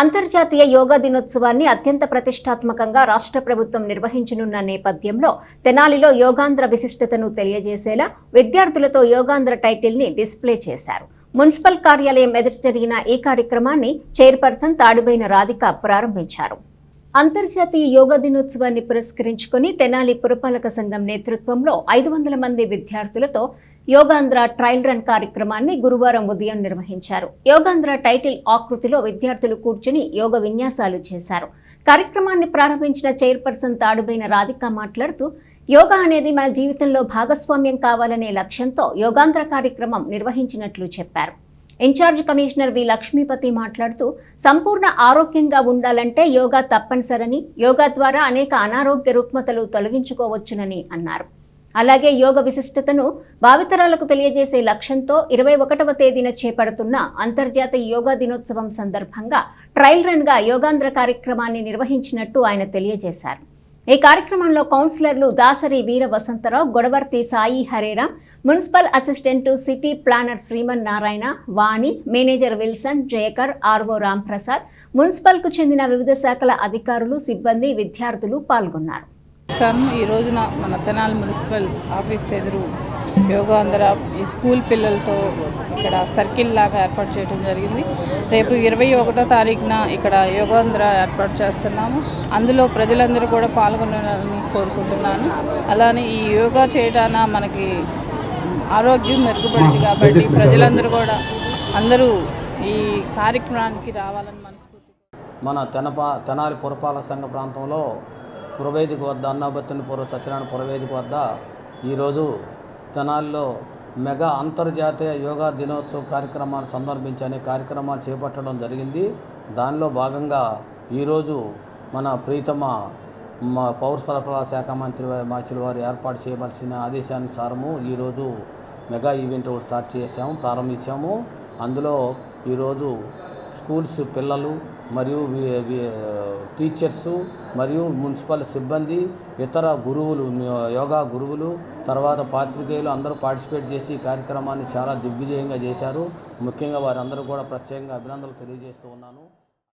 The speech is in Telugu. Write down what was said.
అంతర్జాతీయ యోగా దినోత్సవాన్ని అత్యంత ప్రతిష్టాత్మకంగా రాష్ట్ర ప్రభుత్వం నిర్వహించనున్న నేపథ్యంలో తెనాలిలో యోగాంధ్ర విశిష్టతను తెలియజేసేలా విద్యార్థులతో యోగాంధ్ర టైటిల్ని డిస్ప్లే చేశారు. మున్సిపల్ కార్యాలయం ఎదుట జరిగిన ఈ కార్యక్రమాన్ని చైర్పర్సన్ తాడిబైన రాధిక ప్రారంభించారు. అంతర్జాతీయ యోగా దినోత్సవాన్ని పురస్కరించుకుని తెనాలి పురపాలక సంఘం నేతృత్వంలో ఐదు వందల మంది విద్యార్థులతో యోగాంధ్ర ట్రయల్ రన్ కార్యక్రమాన్ని గురువారం ఉదయం నిర్వహించారు. యోగాంధ్ర టైటిల్ ఆకృతిలో విద్యార్థులు కూర్చుని యోగ విన్యాసాలు చేశారు. కార్యక్రమాన్ని ప్రారంభించిన చైర్పర్సన్ తాడుబైన రాధిక మాట్లాడుతూ యోగా అనేది మన జీవితంలో భాగస్వామ్యం కావాలనే లక్ష్యంతో యోగాంధ్ర కార్యక్రమం నిర్వహించినట్లు చెప్పారు. ఇన్ఛార్జ్ కమిషనర్ వి లక్ష్మీపతి మాట్లాడుతూ సంపూర్ణ ఆరోగ్యంగా ఉండాలంటే యోగా తప్పనిసరని యోగా ద్వారా అనేక అనారోగ్య రుగ్మతలు తొలగించుకోవచ్చునని అన్నారు. అలాగే యోగ విశిష్టతను భావితరాలకు తెలియజేసే లక్ష్యంతో ఇరవై ఒకటవ తేదీన చేపడుతున్న అంతర్జాతీయ యోగా దినోత్సవం సందర్భంగా ట్రయల్ రన్గా యోగాంధ్ర కార్యక్రమాన్ని నిర్వహించినట్టు ఆయన తెలియజేశారు. ఈ కార్యక్రమంలో కౌన్సిలర్లు Dasari Veera Vasantharao Godavarthi Sai Harera municipal assistant city planner Sriman Narayana Vani manager Wilson Jayakar RO Ramprasad మున్సిపల్కు చెందిన వివిధ శాఖల అధికారులు సిబ్బంది విద్యార్థులు పాల్గొన్నారు. నమస్కారం. ఈ రోజున మన తెనాలి మున్సిపల్ ఆఫీస్ ఎదురు యోగాంధ్ర ఈ స్కూల్ పిల్లలతో ఇక్కడ సర్కిల్ లాగా ఏర్పాటు చేయడం జరిగింది. రేపు ఇరవై ఒకటో తారీఖున ఇక్కడ యోగాంధ్ర ఏర్పాటు చేస్తున్నాము. అందులో ప్రజలందరూ కూడా పాల్గొనాలని కోరుకుంటున్నాను. అలానే ఈ యోగా చేయడాన మనకి ఆరోగ్యం మెరుగుపడింది కాబట్టి ప్రజలందరూ కూడా అందరూ ఈ కార్యక్రమానికి రావాలని మనస్ఫూర్తి మన తెనపా తెనాలి పురపాలక సంఘ ప్రాంతంలో పురవేదిక వద్ద అన్నాబత్తిని పూర్వ సత్యనారాయణ పురవేదిక వద్ద ఈరోజు తెనాలిలో మెగా అంతర్జాతీయ యోగా దినోత్సవ కార్యక్రమాన్ని సందర్భించి అనే కార్యక్రమాలు చేపట్టడం జరిగింది. దానిలో భాగంగా ఈరోజు మన ప్రీతమ మా పౌర సరఫరా శాఖ మంత్రి మాచిల వారు ఏర్పాటు చేయవలసిన ఆదేశానుసారము ఈరోజు మెగా ఈవెంట్ ఒకటి స్టార్ట్ చేశాము ప్రారంభించాము. అందులో ఈరోజు స్కూల్స్ పిల్లలు మరియు టీచర్సు మరియు మున్సిపల్ సిబ్బంది ఇతర గురువులు యోగా గురువులు తర్వాత పాత్రికేయులు అందరూ పార్టిసిపేట్ చేసి ఈ కార్యక్రమాన్ని చాలా దిగ్విజయంగా చేశారు. ముఖ్యంగా వారందరూ కూడా ప్రత్యేకంగా అభినందనలు తెలియజేస్తూ ఉన్నాను.